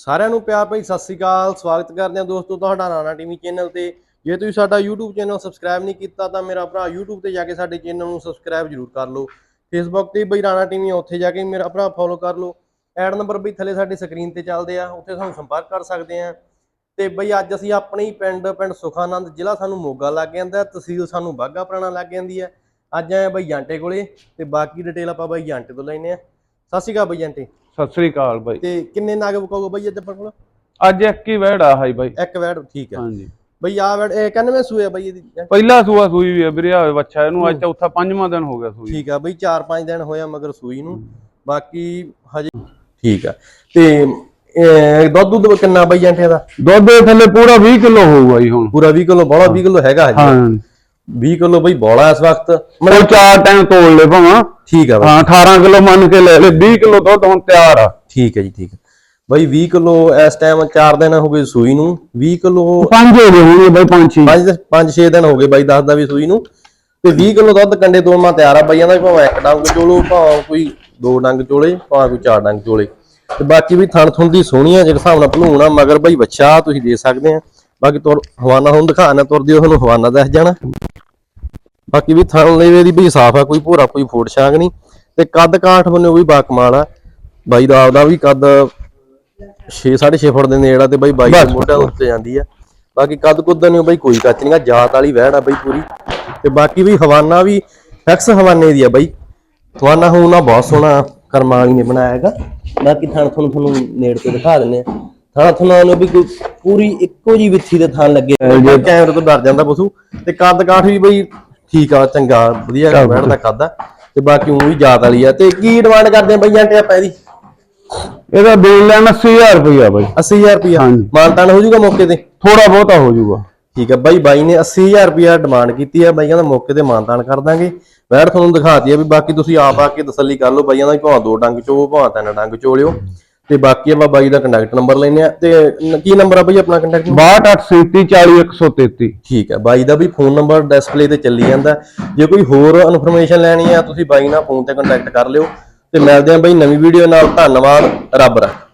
ਸਾਰਿਆਂ ਨੂੰ ਪਿਆਰ ਭਰੀ ਸਤਿ ਸ੍ਰੀ ਅਕਾਲ, ਸਵਾਗਤ ਕਰਦੇ ਹਾਂ ਦੋਸਤੋ ਤੁਹਾਡਾ ਨਾਨਾ ਟੀਵੀ ਚੈਨਲ ਤੇ। ਜੇ ਤੁਸੀਂ ਸਾਡਾ YouTube ਚੈਨਲ ਸਬਸਕ੍ਰਾਈਬ ਨਹੀਂ ਕੀਤਾ ਤਾਂ ਮੇਰਾ ਭਰਾ YouTube ਤੇ ਜਾ ਕੇ ਸਾਡੇ ਚੈਨਲ ਨੂੰ ਸਬਸਕ੍ਰਾਈਬ ਜਰੂਰ ਕਰ ਲਓ। Facebook ਤੇ ਬਈ ਰਾਣਾ ਟੀਵੀ ਉੱਥੇ ਜਾ ਕੇ ਮੇਰਾ ਭਰਾ ਫੋਲੋ ਕਰ ਲਓ। ਐਡ ਨੰਬਰ ਬਈ ਥੱਲੇ ਸਾਡੇ ਸਕਰੀਨ ਤੇ ਚੱਲਦੇ ਆ, ਉੱਥੇ ਸਾਨੂੰ ਸੰਪਰਕ ਕਰ ਸਕਦੇ ਆ। ਤੇ ਬਈ ਅੱਜ ਅਸੀਂ ਆਪਣੇ ਹੀ ਪਿੰਡ ਪਿੰਡ ਸੁਖਾਨੰਦ ਜ਼ਿਲ੍ਹਾ ਸਾਨੂੰ ਮੋਗਾ ਲੱਗ ਜਾਂਦਾ ਤਹਿਸੀਲ ਸਾਨੂੰ ਬਾਗਾ ਪੁਰਾਣਾ ਲੱਗ ਜਾਂਦੀ ਹੈ। ਅੱਜ ਆਏ ਆ ਬਈ ਜਾਂਟੇ ਕੋਲੇ, ਤੇ ਬਾਕੀ ਡਿਟੇਲ ਆਪਾਂ ਬਈ ਜਾਂਟੇ ਤੋਂ ਲੈਣੇ ਆ ਸਤਿ ਸ਼੍ਰੀ ਅਕਾਲ ਬਈ ਜਾਂਟੇ। ਸਤਿ ਸ੍ਰੀ ਅਕਾਲ ਬਾਈ। ਤੇ ਕਿੰਨੇ ਨਾਗ ਬਕਾਊਗਾ ਬਈ ਅੱਜ ਆਪਣੇ ਕੋਲ? ਅੱਜ ਇੱਕ ਹੀ ਵਹਿੜ ਆ ਹਾਈ ਬਾਈ। ਇੱਕ ਵੈਡ ਠੀਕ ਹੈ। ਹਾਂਜੀ। ਬਈ ਆ ਇਹ 91 ਸੂਏ ਆ ਬਈ ਇਹਦੀ ਪਹਿਲਾ ਸੂਆ ਸੂਈ ਵੀ ਹੈ ਵੀਰੇ ਆਵੇ ਬੱਚਾ ਇਹਨੂੰ ਅੱਜ ਚੌਥਾ ਪੰਜਵਾਂ ਦਿਨ ਹੋ ਗਿਆ ਸੂਈ। ਠੀਕ ਆ ਬਈ 4-5 ਦਿਨ ਹੋਇਆ ਮਗਰ ਸੂਈ ਨੂੰ। ਬਾਕੀ ਹਜੇ ਠੀਕ ਆ। ਤੇ ਦੁੱਧ ਦੁੱਧ ਕਿੰਨਾ ਬਈ ਜਾਂਟੇ ਦਾ? ਦੁੱਧ ਥੱਲੇ ਪੂਰਾ 20 ਕਿਲੋ ਹੋਊਗਾ ਜੀ ਹੁਣ। ਪੂਰਾ 20 ਕਿਲੋ ਬੋਲਾ 20 ਕਿਲੋ ਹੈਗਾ ਹਜੇ। ਹਾਂ। 20 ਕਿਲੋ ਬਈ ਬੋਲਾ ਇਸ ਵਕਤ। ਮੈਂ ਚਾਰ ਟਾਈਮ ਤੋੜ ਲੈ ਭਾਵਾਂ। ਠੀਕ ਆ ਬਈ। ਹਾਂ 18 ਕਿਲੋ ਮੰਨ ਕੇ ਲੈ ਲੈ 20 ਕਿਲੋ ਦੁੱਧ ਹੁਣ ਤਿਆਰ ਆ। ਠੀਕ ਹੈ ਜੀ ਠੀਕ ਹੈ ਬਈ 20 ਕਿਲੋ ਇਸ ਟਾਈਮ 4 ਦਿਨ ਹੋ ਗਏ ਸੂਈ ਨੂੰ। 20 ਕਿਲੋ ਪੰਜ ਹੋ ਗਏ ਹੋਣਗੇ ਬਾਈ ਪੰਜ ਛੇ। 5 5-6 ਦਿਨ ਹੋ ਗਏ ਬਾਈ ਦੱਸਦਾ ਵੀ ਸੂਈ ਨੂੰ। ਤੇ 20 ਕਿਲੋ ਦੁੱਧ ਕੰਡੇ ਤੋੜਨਾ ਤਿਆਰ ਆ ਬਾਈਆਂ ਦਾ ਭਾਵੇਂ ਇੱਕ ਡੰਗ ਚੋਲੋ ਭਾਵੇਂ ਕੋਈ ਦੋ ਡੰਗ ਚੋਲੇ ਭਾਵੇਂ ਕੋਈ ਚਾਰ ਡੰਗ ਚੋਲੇ। ਤੇ ਬਾਕੀ ਵੀ ਥਣ ਥੁਣ ਦੀ ਸੋਹਣੀ ਆ ਜਿਹੜੇ ਹਿਸਾਬ ਨਾਲ ਭਲੂਣਾ ਮਗਰ ਬਾਈ ਬੱਚਾ ਤੁਸੀਂ ਦੇ ਸਕਦੇ ਆ। ਬਾਕੀ ਤੁਰ ਹਵਾਨਾ ਹੁਣ ਦਿਖਾਣਾ ਤੁਰਦੀ ਉਹ ਹਵਾਨਾ ਦੱਸ ਜਾਣਾ। ਬਾਕੀ ਵੀ ਥਣ ਲੇਵੇ ਦੀ ਵੀ ਸਾਫ਼ ਆ ਕੋਈ ਭੋਰਾ ਕੋਈ ਫੋੜ ਛਾਂਗ ਨਹੀਂ। ਤੇ ਕੱਦ ਕਾਠ ਬੰਨੇ ਵੀ ਬਾ ਕਮਾਲ ਆ। ਬਾਈ ਦਾ ਆਪਦਾ ਵੀ ਕੱਦ 6 6.5 ਫੁੱਟ ਦੇ ਨੇੜਾ ਤੇ ਬਾਈ ਬਾਈ ਦੇ ਮੋਢਿਆਂ ਉੱਤੇ ਜਾਂਦੀ ਆ। ਬਾਕੀ ਕੱਦ ਕੁੱਦ ਨਹੀਂ ਬਾਈ ਕੋਈ ਕੱਚ ਨਹੀਂਗਾ ਜਾਤ ਵਾਲੀ ਵਹਿੜ ਆ ਬਾਈ ਪੂਰੀ। ਤੇ ਬਾਕੀ ਵੀ ਹਵਾਨਾ ਵੀ ਫਿਕਸ ਹਵਾਨੇ ਦੀ ਆ ਬਾਈ। ਹਵਾਨਾ ਹੋਣਾ ਬਹੁਤ ਸੋਹਣਾ ਕਰਮਾਲੀ ਨੇ ਬਣਾਇਆ ਹੈਗਾ। ਬਾਕੀ ਥਣ ਤੁਹਾਨੂੰ ਤੁਹਾਨੂੰ ਨੇੜ ਤੇ ਦਿਖਾ ਦਿੰਨੇ ਆ। ਥਾਣਾ ਥਣਾ ਨੂੰ ਵੀ ਕੋਈ ਪੂਰੀ ਇੱਕੋ ਜੀ ਵਿੱਥੀ ਦੇ ਥਣ ਲੱਗੇ। ਕੈਮਰੇ ਤੋਂ ਡਰ ਜਾਂਦਾ ਪਸ਼ੂ। ਤੇ ਕੱਦ ਕਾਠ ਵੀ ਬਈ ਠੀਕ ਆ ਚੰਗਾ ਵਧੀਆ ਬੈਠ ਦਾ ਆ ਤੇ ਬਾਕੀ ਉਹ ਵੀ ਜਾਤ ਵਾਲੀ ਆ। ਤੇ ਕੀ ਡਿਮਾਂਡ ਕਰਦੇ ਆ ਬਈ ਜਾਂਟੇ ਆਪਾਂ ਇਹਦੀ? ਇਹਦਾ ਦੇਣ ਲੈਣ 80000 ਰੁਪਇਆ ਬਾਈ। 80000 ਰੁਪਿਆ ਹਾਂਜੀ। ਮਾਨਤਾਨ ਹੋ ਜਾਊਗਾ ਮੌਕੇ ਤੇ? ਥੋੜਾ ਬਹੁਤਾ ਹੋ ਜਾਊਗਾ। ਠੀਕ ਹੈ ਬਾਈ ਬਾਈ ਨੇ 80000 ਰੁਪਿਆ ਡਿਮਾਂਡ ਕੀਤੀ ਹੈ ਬਾਈਆਂ ਦਾ ਮੌਕੇ ਤੇ ਮਾਨਤਾਨ ਕਰ ਦਾਂਗੇ। ਵੈਰ ਤੁਹਾਨੂੰ ਦਿਖਾਤੀ ਹੈ ਵੀ ਬਾਕੀ ਤੁਸੀਂ ਆਪ ਆ ਕੇ ਤਸੱਲੀ ਕਰ ਲਓ। ਬਾਈਆਂ ਦਾ ਭਾਵੇਂ ਦੋ ਡੰਗ ਚੋ ਭਾਵੇਂ ਤਿੰਨ ਡੰਗ ਚੋ ਲਿਓ। ਤੇ ਬਾਕੀ ਆਪਾਂ ਬਾਈ ਦਾ ਕੰਟੈਕਟ ਨੰਬਰ ਲੈਨੇ ਆ ਤੇ ਨ- ਕੀ ਨੰਬਰ ਆ ਬਾਈ ਆਪਣਾ ਕੰਟੈਕਟ 6287340133 ਠੀਕ ਹੈ ਬਾਈ ਦਾ ਵੀ ਫੋਨ ਨੰਬਰ ਡਿਸਪਲੇ ਤੇ ਚੱਲੀ ਜਾਂਦਾ। ਜੇ ਕੋਈ ਹੋਰ ਇਨਫੋਰਮੇਸ਼ਨ ਲੈਣੀ ਆ ਤੁਸੀਂ ਬਾਈ ਨਾਲ ਫੋਨ ਤੇ ਕੰਟੈਕਟ ਕਰ ਲਿਓ। ਤੇ ਮਿਲਦੇ ਆ ਬਾਈ ਨਵੀਂ ਵੀਡੀਓ ਨਾਲ। ਧੰਨਵਾਦ ਰੱਬ ਰੱਖ।